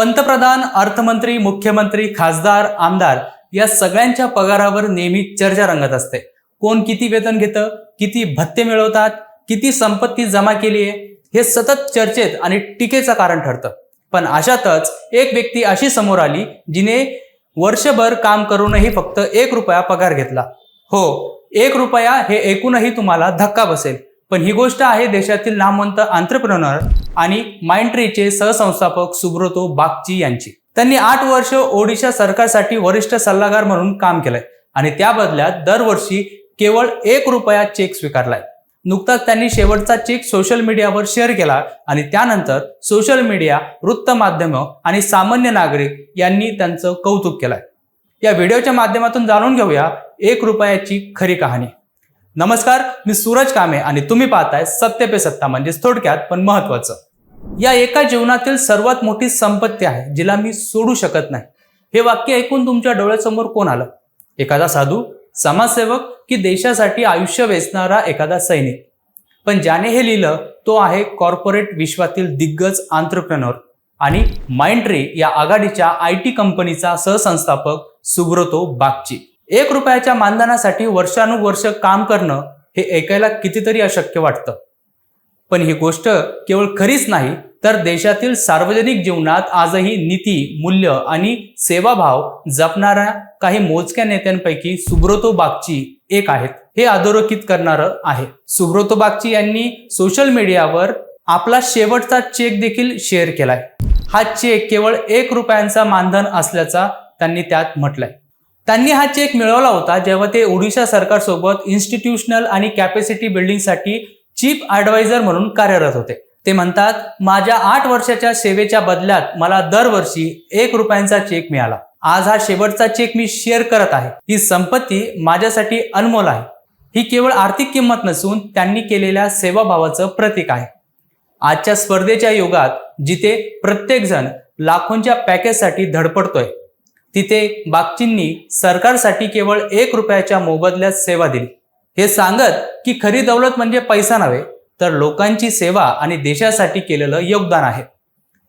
पंतप्रधान अर्थमंत्री मुख्यमंत्री खासदार आमदार या सगळ्यांच्या पगारावर नेहमी चर्चा रंगत असते. कोण किती वेतन घेतं किती भत्ते मिळवतात किती संपत्ती जमा केली आहे हे सतत चर्चेत आणि टीकेचं कारण ठरतं. पण अशातच एक व्यक्ती अशी समोर आली जिने वर्षभर काम करूनही फक्त एक रुपया पगार घेतला. हो एक रुपया हे एकूणही तुम्हाला धक्का बसेल. पण ही गोष्ट आहे देशातील नामवंत आंतरप्रनर आणि माइंट्रीचे सहसंस्थापक सुब्रतो बागची यांची. त्यांनी आठ वर्ष ओडिशा सरकारसाठी वरिष्ठ सल्लागार म्हणून काम केलंय. आणि त्या बदल्यात दरवर्षी केवळ एक रुपया चेक स्वीकारलाय. नुकताच त्यांनी शेवटचा चेक सोशल मीडियावर शेअर केला आणि त्यानंतर सोशल मीडिया वृत्तमाध्यम आणि सामान्य नागरिक यांनी त्यांचं कौतुक केलंय. या व्हिडिओच्या माध्यमातून जाणून घेऊया एक रुपयाची खरी कहाणी. नमस्कार मी सूरज कामे आणि तुम्ही पाहताय सत्य पे सत्ता म्हणजेच थोडक्यात पण महत्वाचं. या एका जीवनातील सर्वात मोठी संपत्ती आहे जिला मी सोडू शकत नाही. हे वाक्य ऐकून तुमच्या डोळ्यासमोर कोण आलं? एखादा साधू समाजसेवक की देशासाठी आयुष्य वेचणारा एखादा सैनिक? पण ज्याने हे लिहिलं तो आहे कॉर्पोरेट विश्वातील दिग्गज आंतरप्रनोर आणि माइंड्री या आघाडीच्या आय टी कंपनीचा सहसंस्थापक सुब्रतो बागची. एक रुपयाच्या मानधनासाठी वर्षानुवर्ष काम करणं हे ऐकायला कितीतरी अशक्य वाटतं. पण ही गोष्ट केवळ खरीच नाही तर देशातील सार्वजनिक जीवनात आजही नीती मूल्य आणि सेवाभाव जपणाऱ्या काही मोजक्या नेत्यांपैकी सुब्रतो बागची एक आहेत. हे अधोरेखित करणारं आहे. सुब्रतो बागची यांनी सोशल मीडियावर आपला शेवटचा चेक देखील शेअर केलाय. हा चेक केवळ एक रुपयांचा मानधन असल्याचा त्यांनी त्यात म्हटलंय. त्यांनी हा चेक मिळवला होता जेव्हा ते ओडिशा सरकारसोबत इन्स्टिट्यूशनल आणि कॅपॅसिटी बिल्डिंगसाठी चीफ ॲडवायझर म्हणून कार्यरत होते. ते म्हणतात माझ्या आठ वर्षाच्या सेवेच्या बदल्यात मला दरवर्षी एक रुपयांचा चेक मिळाला. आज हा शेवटचा चेक मी शेअर करत आहे. ही संपत्ती माझ्यासाठी अनमोल आहे. ही केवळ आर्थिक किंमत नसून त्यांनी केलेल्या सेवाभावाचं प्रतीक आहे. आजच्या स्पर्धेच्या युगात जिथे प्रत्येकजण लाखोंच्या पॅकेजसाठी धडपडतोय तिथे बागचींनी सरकारसाठी केवळ एक रुपयाच्या मोबदल्यात सेवा दिली. हे सांगत की खरी दौलत म्हणजे पैसा नव्हे तर लोकांची सेवा आणि देशासाठी केलेलं योगदान आहे.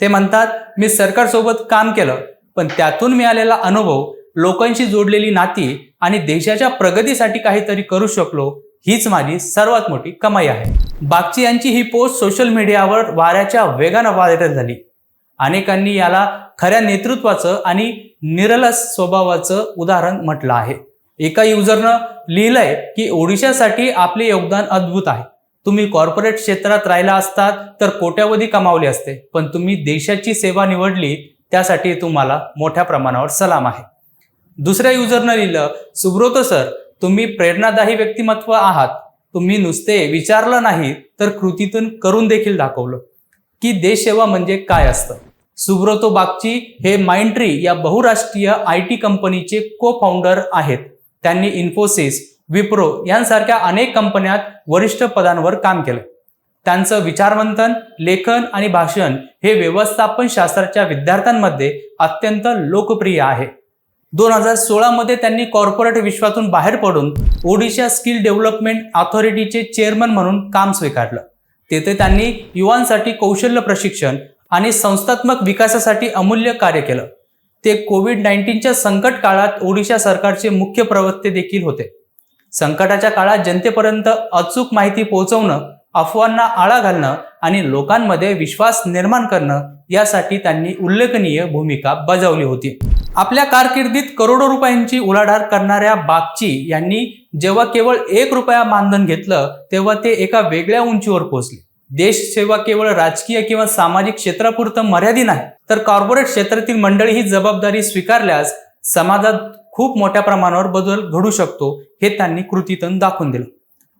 ते म्हणतात मी सरकारसोबत काम केलं पण त्यातून मिळालेला अनुभव लोकांशी जोडलेली नाती आणि देशाच्या प्रगतीसाठी काहीतरी करू शकलो हीच माझी सर्वात मोठी कमाई आहे. बागची यांची ही पोस्ट सोशल मीडियावर वाऱ्याच्या वेगानं व्हायरल झाली. अनेकांनी याला खऱ्या नेतृत्वाचं आणि निरलस स्वभावाचं उदाहरण म्हटलं आहे. एका युजरनं लिहिलंय की ओडिशासाठी आपले योगदान अद्भुत आहे. तुम्ही कॉर्पोरेट क्षेत्रात राहिला असतात तर कोट्यावधी कमावले असते पण तुम्ही देशाची सेवा निवडली त्यासाठी तुम्हाला मोठ्या प्रमाणावर सलाम आहे. दुसऱ्या युजरनं लिहिलं सुब्रोत सर तुम्ही प्रेरणादायी व्यक्तिमत्व आहात. तुम्ही नुसते विचारलं नाही तर कृतीतून करून देखील दाखवलं. की देशसेवा म्हणजे काय असतं? सुब्रोतो बागची हे माइंट्री या बहुराष्ट्रीय आय टी कंपनीचे को फाउंडर आहेत. त्यांनी इन्फोसिस विप्रो यांसारख्या अनेक कंपन्यात वरिष्ठ पदांवर काम केलं. त्यांचं विचारमंथन लेखन आणि भाषण हे व्यवस्थापन शास्त्राच्या विद्यार्थ्यांमध्ये अत्यंत लोकप्रिय आहे. दोन हजार सोळामध्ये त्यांनी कॉर्पोरेट विश्वातून बाहेर पडून ओडिशा स्किल डेव्हलपमेंट ऑथॉरिटीचे चेअरमन म्हणून काम स्वीकारलं. तेथे त्यांनी युवांसाठी कौशल्य प्रशिक्षण आणि संस्थात्मक विकासासाठी अमूल्य कार्य केलं. ते कोविड नाईन्टीनच्या संकट काळात ओडिशा सरकारचे मुख्य प्रवक्ते देखील होते. संकटाच्या काळात जनतेपर्यंत अचूक माहिती पोहोचवणं अफवांना आळा घालणं आणि लोकांमध्ये विश्वास निर्माण करणं यासाठी त्यांनी उल्लेखनीय भूमिका बजावली होती. आपल्या कारकिर्दीत करोडो रुपयांची उलाढाल करणाऱ्या बागची यांनी जेव्हा केवळ एक रुपया मानधन घेतलं तेव्हा ते एका वेगळ्या उंचीवर पोहोचले. देशसेवा केवळ राजकीय किंवा सामाजिक क्षेत्रापुरतं मर्यादित नाही तर कॉर्पोरेट क्षेत्रातील मंडळी ही जबाबदारी स्वीकारल्यास समाजात खूप मोठ्या प्रमाणावर बदल घडू शकतो हे त्यांनी कृतीतून दाखवून दिलं.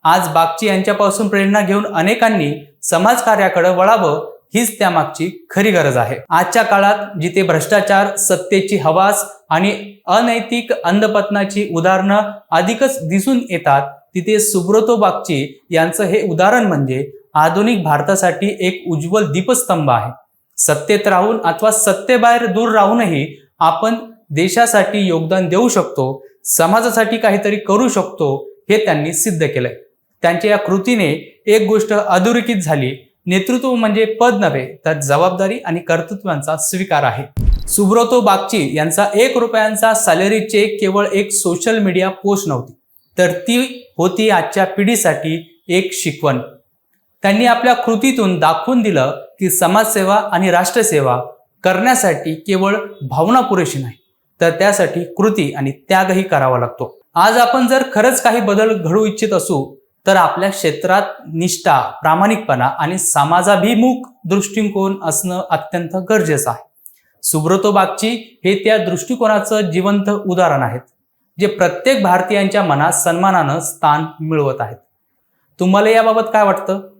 आज बागची यांच्यापासून प्रेरणा घेऊन अनेकांनी समाजकार्याकडे वळावं हीच त्यामागची खरी गरज आहे. आजच्या काळात जिथे भ्रष्टाचार सत्तेची हवास आणि अनैतिक अंधपतनाची उदाहरणं अधिकच दिसून येतात तिथे सुब्रतो बागची यांचं हे उदाहरण म्हणजे आधुनिक भारतासाठी एक उज्ज्वल दीपस्तंभ आहे. सत्तेत राहून अथवा सत्तेबाहेर दूर राहूनही आपण देशासाठी योगदान देऊ शकतो समाजासाठी काहीतरी करू शकतो हे त्यांनी सिद्ध केलंय. त्यांच्या या कृतीने एक गोष्ट अधोरेखित झाली. नेतृत्व म्हणजे पद नव्हे तर जबाबदारी आणि कर्तृत्वांचा स्वीकार आहे. सुब्रतो बागची यांचा एक रुपयांचा सॅलरी चेक केवळ एक सोशल मीडिया पोस्ट नव्हती तर ती होती आजच्या पिढीसाठी एक शिकवण. त्यांनी आपल्या कृतीतून दाखवून दिलं की समाजसेवा आणि राष्ट्रसेवा करण्यासाठी केवळ भावना पुरेशी नाही तर त्यासाठी कृती आणि त्यागही करावा लागतो. आज आपण जर खरंच काही बदल घडू इच्छित असू तर आपल्या क्षेत्रात निष्ठा प्रामाणिकपणा आणि समाजाभिमुख दृष्टिकोन असणं अत्यंत गरजेचं आहे. सुब्रतो बागची हे त्या दृष्टिकोनाचं जिवंत उदाहरण आहेत जे प्रत्येक भारतीयांच्या मनात सन्मानानं स्थान मिळवत आहेत. तुम्हाला याबाबत काय वाटतं?